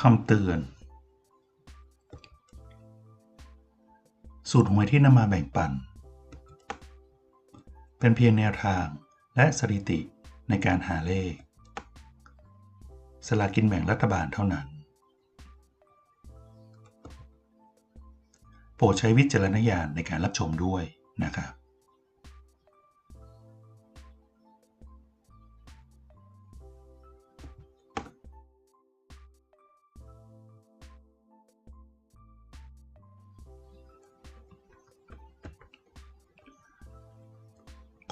คำเตือน สูตรหวยที่นำมาแบ่งปัน เป็นเพียงแนวทางและสถิติในการหาเลข สลากกินแบ่งรัฐบาลเท่านั้น โปรดใช้วิจารณญาณในการรับชมด้วยนะครับ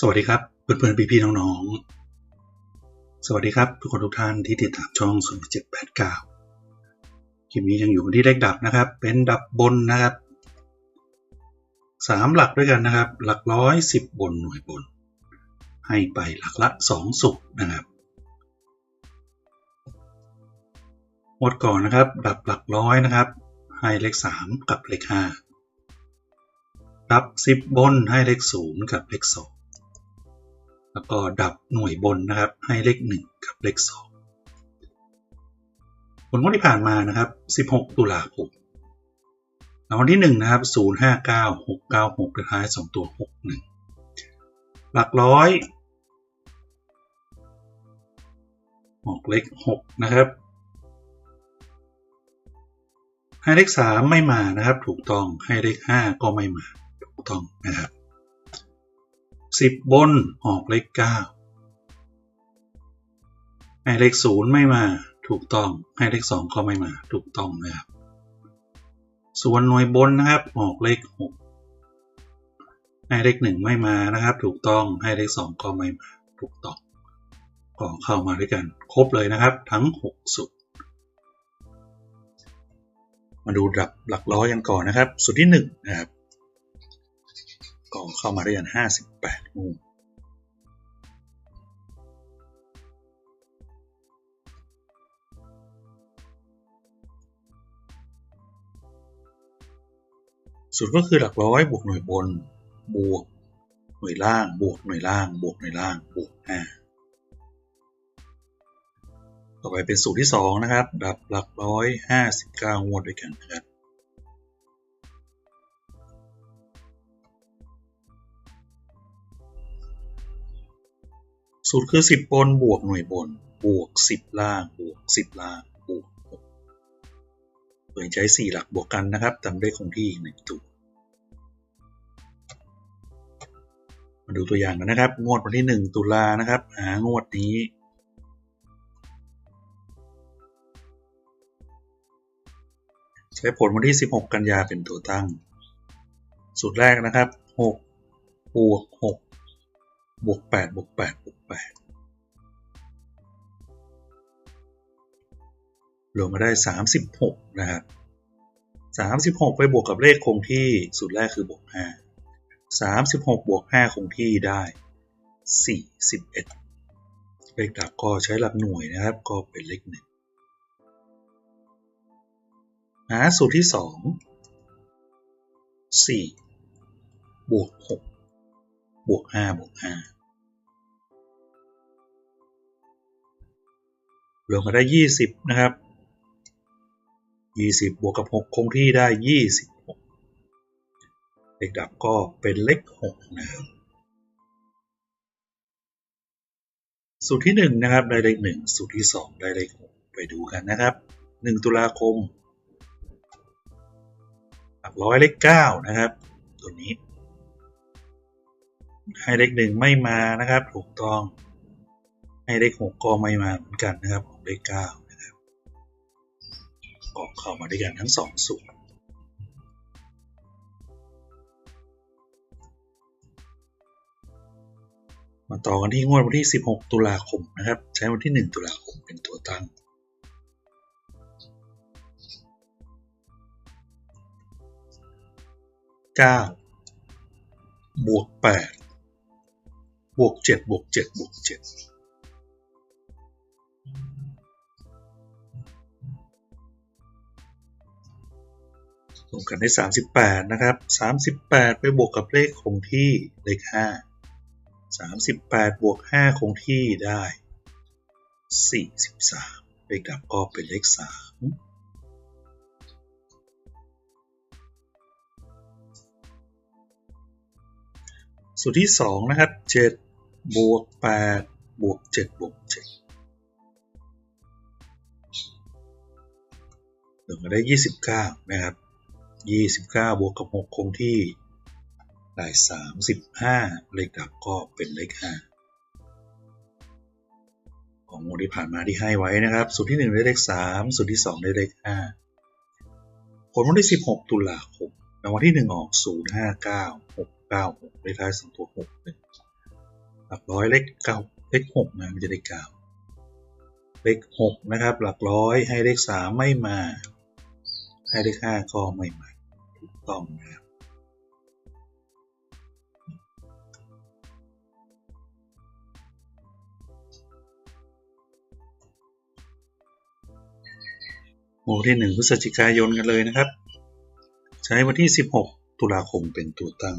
สวัสดีครับเพื่อนๆพี่ๆน้องๆ สวัสดีครับ ทุกคนทุกท่านที่ติดตามช่อง 0789 คลิปนี้ยังอยู่ที่เลขดับนะครับ เป็นดับบนนะครับสามหลักด้วยกันนะครับ หลักร้อยสิบบนหน่วยบน ให้ไปหลักละสองสุกนะครับหมดก่อนนะครับ ดับหลักร้อยนะครับ ให้เลขสามกับเลขห้าดับสิบบนให้เลขศูนย์กับเลขสอง แล้วก็ดับหน่วยบนนะครับ ให้เลข 1 กับเลข 2 ผลงวดที่ผ่านมานะครับ 16 ตุลาคมรางวัลที่ 1 นะครับ 059 696ท้าย 2 ตัว 61 หลักร้อยออกเลข 6 นะครับให้เลข 3 ไม่มานะครับ ถูกต้องให้เลข 5 ก็ไม่มา ถูกต้องนะครับ สิบบนออกเลขเก้าให้เลขศูนย์ไม่มาถูกต้อง ให้เลขสองก็ไม่มาถูกต้องนะครับ ส่วนหน่วยบนนะครับออกเลขหกให้เลขหนึ่งไม่มานะครับ ถูกต้องให้เลขสองก็ไม่มาถูกต้องก็เข้ามาด้วยกัน ครบเลยนะครับ ทั้งหกสุดมาดูดับหลักร้อยกันก่อนนะครับสุดที่หนึ่งนะครับ ก็เข้ามาได้ยันห้าสิบแปดงูสุดก็คือหลักร้อยบวกหน่วยบน บวกหน่วยล่าง บวกหน่วยล่าง บวกหน่วยล่าง บวกห้าต่อไปเป็นสูตรที่สองนะครับ ดับหลักร้อยห้าสิบเก้างวดด้วยกันนะครับ สูตรคือ 10 บนบวกหน่วยบน บวก 10 ล่าง บวก 10 ล่าง บวก6โดยใช้ 4 หลักบวกกันนะครับตามเลขคงที่อีกหนึ่งตัว มาดูตัวอย่างกันนะครับ งวดวันที่ 1 ตุลานะครับหางวดนี้ใช้ผลวันที่ 16 กันยาเป็นตัวตั้ง สูตรแรกนะครับ 6 บวก 6 บวก8บวก8บวก8รวมมาได้36นะครับ36ไปบวกกับเลขคงที่สูตรแรกคือบวก5 36บวก5คงที่ได้41เลขดับก็ใช้หลักหน่วยนะครับ ก็เป็นเลขหนึ่งหาสูตรที่2 4บวก6บวก5บวก5 รวมกันได้ 20 นะครับ 20 บวกกับ 6 คงที่ได้ 26 เลขดับก็เป็นเลข6นะครับสูตรที่ 1 นะครับ ได้เลข 1 สูตรที่ 2 ได้เลข 6 ไปดูกันนะครับ 1 ตุลาคมหลักร้อยเลข 9 นะครับ ตัวนี้ ให้เลขหนึ่งไม่มานะครับ ถูกต้อง ให้เลขหกก็ไม่มาเหมือนกันนะครับของเลขเก้านะครับก็เข้ามาด้วยกันทั้งสองสูตรมาต่อกันที่งวดวันที่ 16 ตุลาคมนะครับ ใช้วันที่ 1 ตุลาคมเป็นตัวตั้ง 9 บวก 8 บวก 7 บวก 7 บวก 7 รวมกันได้ 38 นะครับ 38 ไปบวกกับเลขคงที่เลข 5 38 บวก 5 คงที่ได้ 43เลขดับก็เป็นเลข 3สูตรที่ 2 นะครับ 7 บวก 8 บวก 7 บวก 7เหลือมาได้ 29 นะครับ 29 บวกกับ 6 คงที่ ได้35 เลขดับก็เป็นเลข 5 ของงวดที่ผ่านมาที่ให้ไว้นะครับ สูตรที่ 1 ได้เลข 3 สูตรที่ 2 ได้เลข 5 ผลวันที่ 16 ตุลาคมรางวัลที่ 1 ออก 059 696 เลขท้าย 2 ตัว 6 1 หลักร้อยเลข9เลข6นะมันจะได้ 9 เลข 6 นะครับ หลักร้อยให้เลข 3 ไม่มาให้เลข5ก็ไม่มา ต้องนะครับโมที่งพฤศจิกายนกันเลยนะครับ ใช้วันที่ 16 ตุลาคมเป็นตัวตั้ง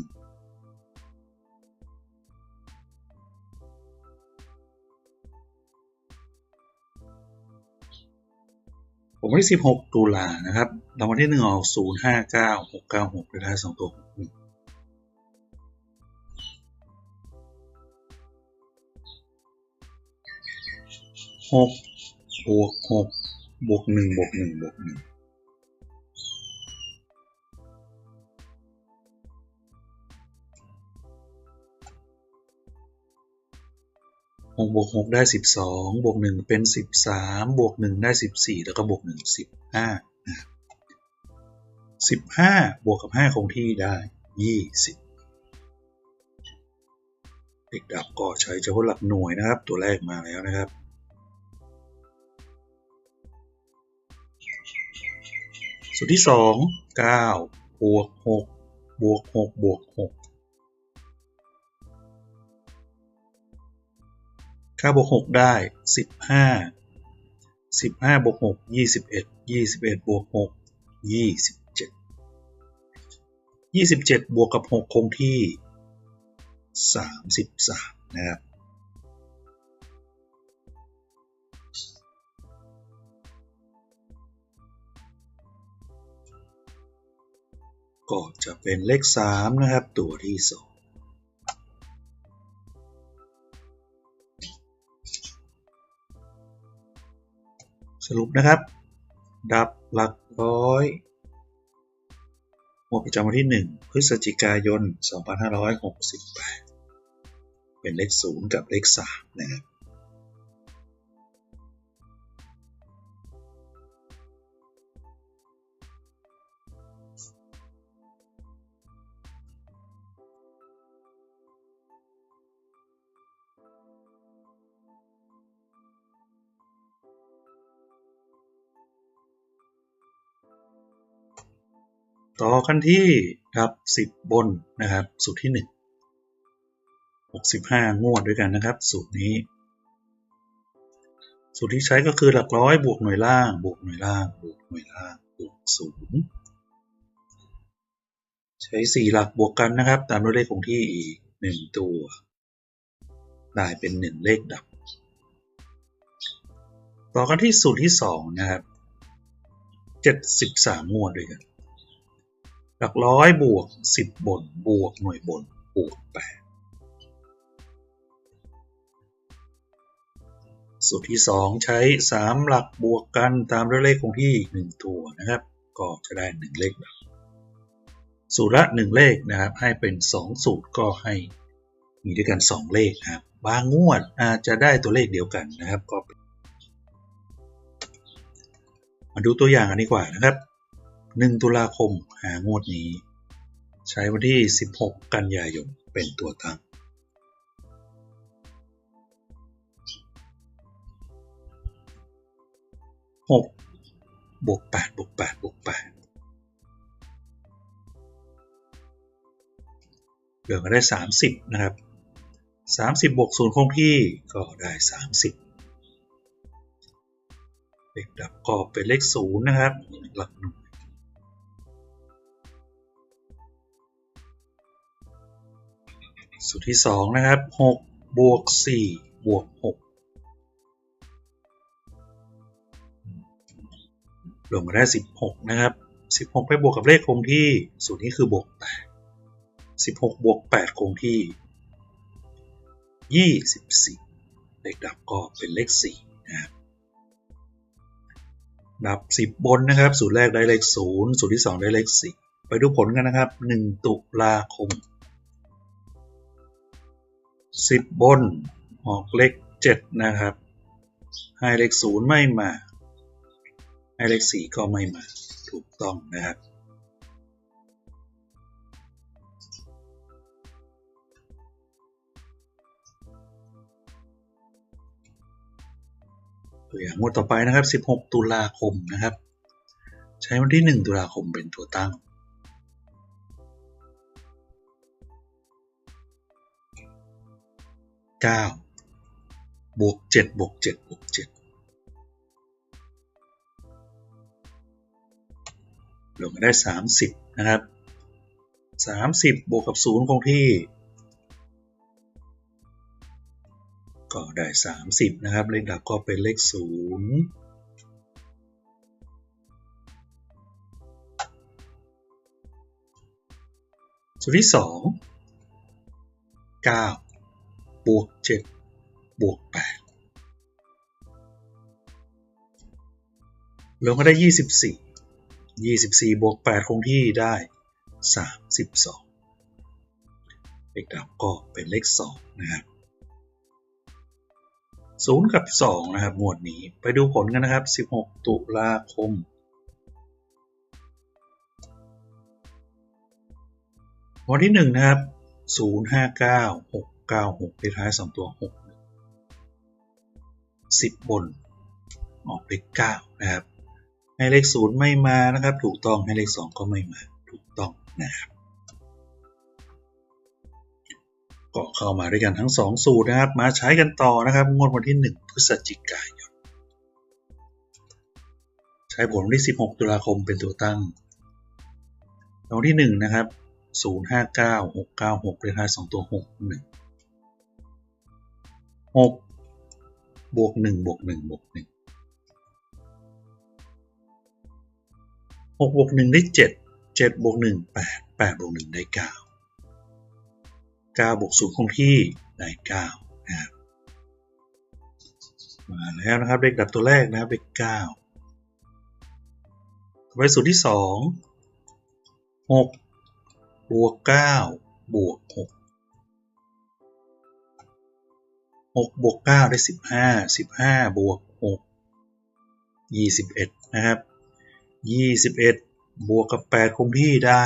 ผมให้ 16 ตุลานะครับรางวัลที่1ออก 0 5 9 6 9 6ได้ท้าย2ตัวหกบวกหกบวกหนึ่งบวกหนึ่งบวกหนึ่ง หกบวกหกได้สิบสองบวกหนึ่งเป็นสิบสามบวกหนึ่งได้สิบสี่แล้วก็บวกหนึ่งสิบห้าสิบห้าบวกกับห้าคงที่ได้ยี่สิบเด็กดับก็ใช้เฉพาะหลักหน่วยนะครับ ตัวแรกมาแล้วนะครับสูตรที่สองเก้าบวกหกบวกหกบวกหก 9บวก6ได้ 15 15บวก6 21 21บวก6 27 27 บวกกับ 6 คงที่ 33 นะครับก็จะเป็นเลข 3 นะครับ ตัวที่ 2 สรุปนะครับ ดับหลักร้อยหมวดประจำวันที่ 1 พฤศจิกายน 2568 เป็นเลข 0 กับเลข 3 นะครับ ต่อกันที่ดับ 10 บนนะครับ สูตรที่ 1 65 งวดด้วยกันนะครับ สูตรนี้ สูตรที่ใช้ก็คือหลักร้อยบวกหน่วยล่าง บวกหน่วยล่าง บวกหน่วยล่าง บวกศูนย์ใช้ 4 หลักบวกกันนะครับ ตามด้วยเลขคงที่อีก 1 ตัว ได้เป็น 1 เลขดับ ต่อกันที่สูตรที่ 2 นะครับ 73 งวดด้วยกัน หลักร้อยบวก 10 บน บวกหน่วยบน บวก 8 สูตรที่ 2 ใช้ 3 หลักบวกกันตามด้วยเลขคงที่ 1 ตัวนะครับ ก็จะได้ 1 เลขดับสูตรละ 1 เลขนะครับ ให้เป็น 2 สูตรก็ให้มีด้วยกัน 2 เลขครับ บางงวดอาจจะได้ตัวเลขเดียวกันนะครับ ก็ มาดูตัวอย่างกันดีกว่านะครับ หนึ่งตุลาคมหางวดนี้ ใช้วันที่ 16 กันยายนเป็นตัวตั้งหกบวกแปดบวกแปดบวกแปดเหลือก็ได้ 30 นะครับ 30 บวกศูนย์คงที่ก็ได้ 30เลขดับก็เป็นเลขศูนย์นะครับ หลักหน่ว สูตรที่สองนะครับหกบวกสี่บวกหกรวมมาได้สิบหกนะครับสิบหกไปบวกกับเลขคงที่ สูตรนี้คือบวกแปดสิบหกบวกแปดคงที่ยี่สิบสี่เลขดับก็เป็นเลขสี่นะครับดับ 10 บนนะครับ สูตรแรกได้เลข 0 สูตรที่ 2 ได้เลข 4 ไปดูผลกันนะครับ 1 ตุลาคม 10บน ออกเลข7นะครับ ให้เลข0ไม่มา ให้เลข4ก็ไม่มา ถูกต้องนะครับ ตัวอย่างงวดต่อไปนะครับ 16 ตุลาคมนะครับ ใช้วันที่ 1 ตุลาคมเป็นตัวตั้ง 9 บวก 7 บวก 7 บวก7รวมกันได้ 30 นะครับ 30 บวกกับ 0 คงที่ ก็ได้ 30 นะครับ เลขดับก็เป็นเลข 0สูตรที่ 2 9 บวก7บวก8รวมก็ได้ 24 24 บวก 8 คงที่ได้ 32 เลขดับก็เป็นเลข 2 นะครับ0กับ 2 นะครับ หมวดนี้ ไปดูผลกันนะครับ 16 ตุลาคมวันที่ 1 นะครับ 059 9 6เลขท้าย2ตัว 6 10 บน ออกเลข9นะครับ ให้เลข 0 ไม่มานะครับ ถูกต้องให้เลข 2 ก็ไม่มา ถูกต้องนะครับก็เข้ามาด้วยกันทั้ง 2 สูตรนะครับ มาใช้กันต่อนะครับ งวดวันที่ 1 พฤศจิกายน ใช้ผลวันที่ 16 ตุลาคมเป็นตัวตั้งวันที่ 1 นะครับ059 696เลขท้าย2ตัว 6 1 6บวก1บวก1บวก1 6บวก1ได้7 7บวก1 8 8บวก1ได้9 9บวก0คงที่ได้9นะครับมาแล้วนะครับเลขดับตัวแรกนะครับเลข9ต่อไปสูตรที่2 6บวก9บวก6 6บวก9ได้ 15 15บวก6 21 นะครับ 21 บวกกับ 8 คงที่ได้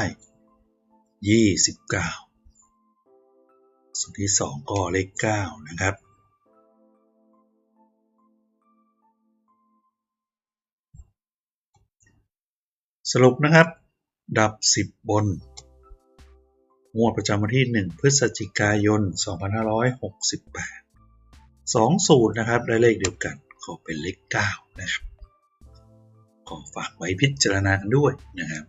29สูตรที่ 2 ก็เลข 9 นะครับ สรุปนะครับ ดับ 10 บนงวดประจำวันที่ 1 พฤศจิกายน 2568 2สูตรนะครับได้เลขเดียวกันก็เป็นเลข 9 นะครับก็ฝากไว้พิจารณากันด้วยนะครับ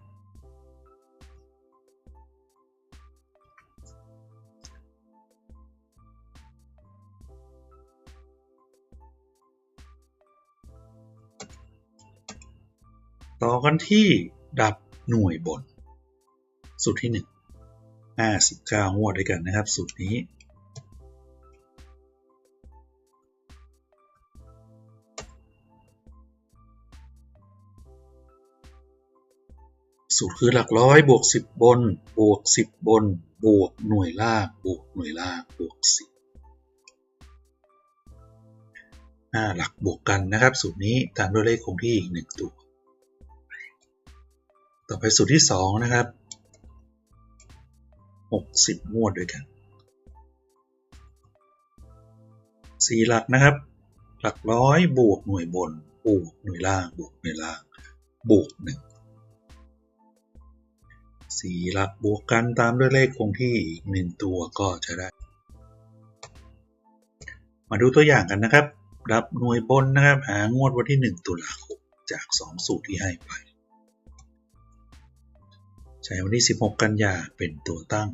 ต่อกันที่ดับหน่วยบนสูตรที่ 1 59งวดด้วยกันนะครับ สูตรนี้ สูตรคือหลักร้อยบวก 10 บน บวก 10 บน บวกหน่วยล่างบวกหน่วยล่างบวก10 5หลักบวกกันนะครับสูตรนี้ตามด้วยเลขคงที่อีก1ตัว ต่อไปสูตรที่2นะครับ60งวดด้วยกัน4หลักนะครับ หลักร้อยบวกหน่วยบนบวกหน่วยล่างบวกหน่วยล่างบวกหนึ่ง สี่หลักบวกกันตามด้วยเลขคงที่อีกหนึ่งตัวก็จะได้ มาดูตัวอย่างกันนะครับ รับหน่วยบนนะครับ หางวดวันที่ 1 ตุลาคมจาก 2 สูตรที่ให้ไป ใช้วันที่ 16 กันยาเป็นตัวตั้ง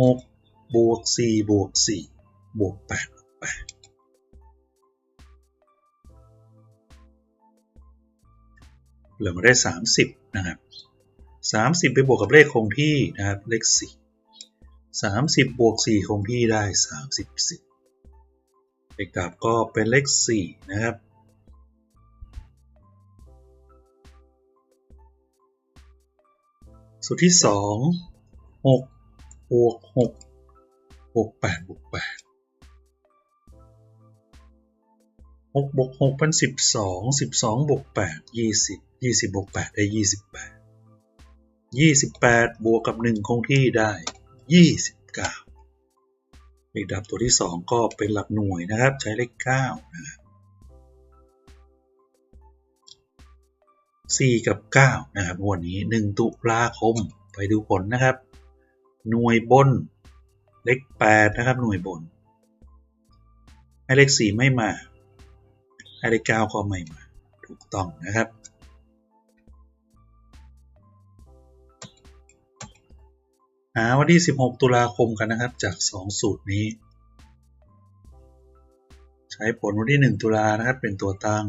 6 บวก 4 บวก 4 บวก 8 บวก 8เหลือมาได้ 30 นะครับ 30 ไปบวกกับเลขคงที่นะครับเลข 4 30 บวก 4 คงที่ได้ 34เลขดับก็เป็นเลข 4 นะครับ สูตรที่ 2 6 บวก 6 บวก 8 บวก 8 6บวก6เป็น 12 12บวก8 20 20บวก8ได้ 28 28 บวกกับ 1 คงที่ได้ 29 เลขดับตัวที่ 2 ก็เป็นหลักหน่วยนะครับ ใช้เลข9นะครับ4กับ 9 นะครับวันนี้ 1 ตุลาคมไปดูผลนะครับ หน่วยบน เลข 8 นะครับ หน่วยบน ให้เลข 4 ไม่มา ให้เลข 9 ก็ไม่มา ถูกต้องนะครับ หาวันที่ 16 ตุลาคมกันนะครับจาก 2 สูตรนี้ ใช้ผลวันที่ 1 ตุลานะครับเป็นตัวตั้ง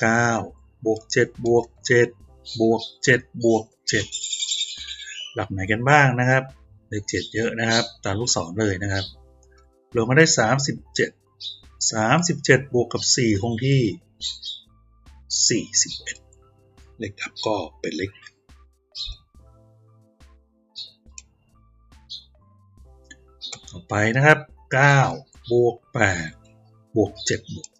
9 บวก 7 บวก 7 บวก 7 บวก 7 หลักไหนกันบ้างนะครับเลข7เยอะนะครับตามลูกศรเลยนะครับรวมมาได้ 37 37 บวกกับ 4 คงที่ 41 เลขดับก็เป็นเลข ไปนะครับ9บวก8บวก7บวก7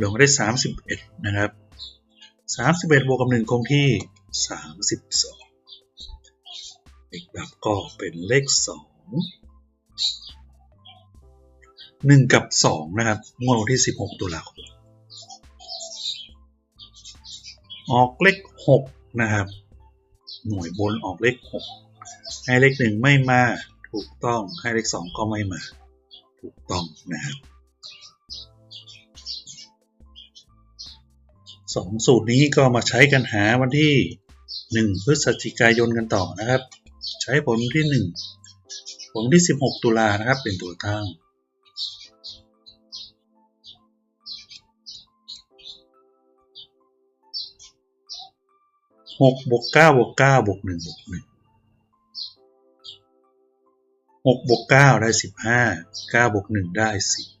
รวมาได้ 31 นะครับ 31 บวกกับ 1 คงที่ 32เลขดับก็เป็นเลข 2 1 กับ 2 นะครับ งวดวันที่ 16 ตุลาคมออกเลข 6 นะครับ หน่วยบนออกเลข6ให้เลข1ไม่มาถูกต้องให้เลข2ก็ไม่มา ถูกต้องนะครับสองสูตรนี้ก็มาใช้กันหาวันที่1พฤศจิกายนกันต่อนะครับ ใช้ผลที่1ผลที่ 16 ตุลานะครับเป็นตัวตั้ง 6บวก9บวก9บวก1บวก1 6บวก9ได้15 9บวก1ได้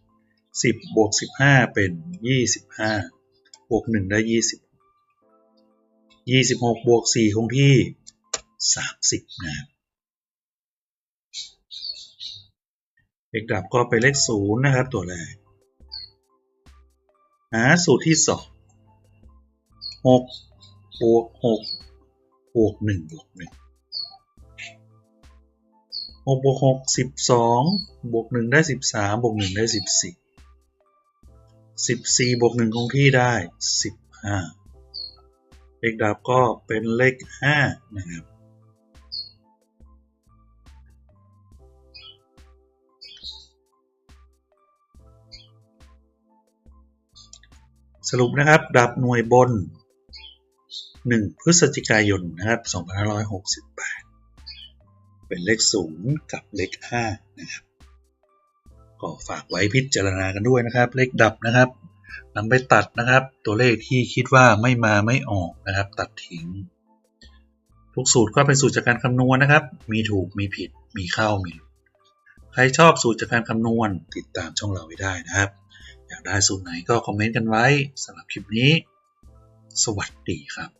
10 10บวก15เป็น25บวก1ได้20 26บวก4คงที่30นะครับเลขดับก็เป็นเลข0นะครับตัวแรกหาสูตรที่2 6 บวก6บวก1บวก1 6บวก6 12บวก1ได้13บวก1ได้14 14บวก1คงที่ได้15เลขดับก็เป็นเลข5นะครับสรุปนะครับ ดับหน่วยบน 1 พฤศจิกายนนะครับ2568 เป็นเลข 0 กับเลข5นะครับก็ฝากไว้พิจารณากันด้วยนะครับ เลขดับนะครับนำไปตัดนะครับ ตัวเลขที่คิดว่าไม่มาไม่ออกนะครับ ตัดทิ้ง ทุกสูตรก็เป็นสูตรจากการคำนวณนะครับ มีถูกมีผิดมีเข้ามีใครชอบสูตรจากการคำนวณติดตามช่องเราไว้ได้นะครับ อยากได้สูตรไหนก็คอมเมนต์กันไว้สำหรับคลิปนี้ สวัสดีครับ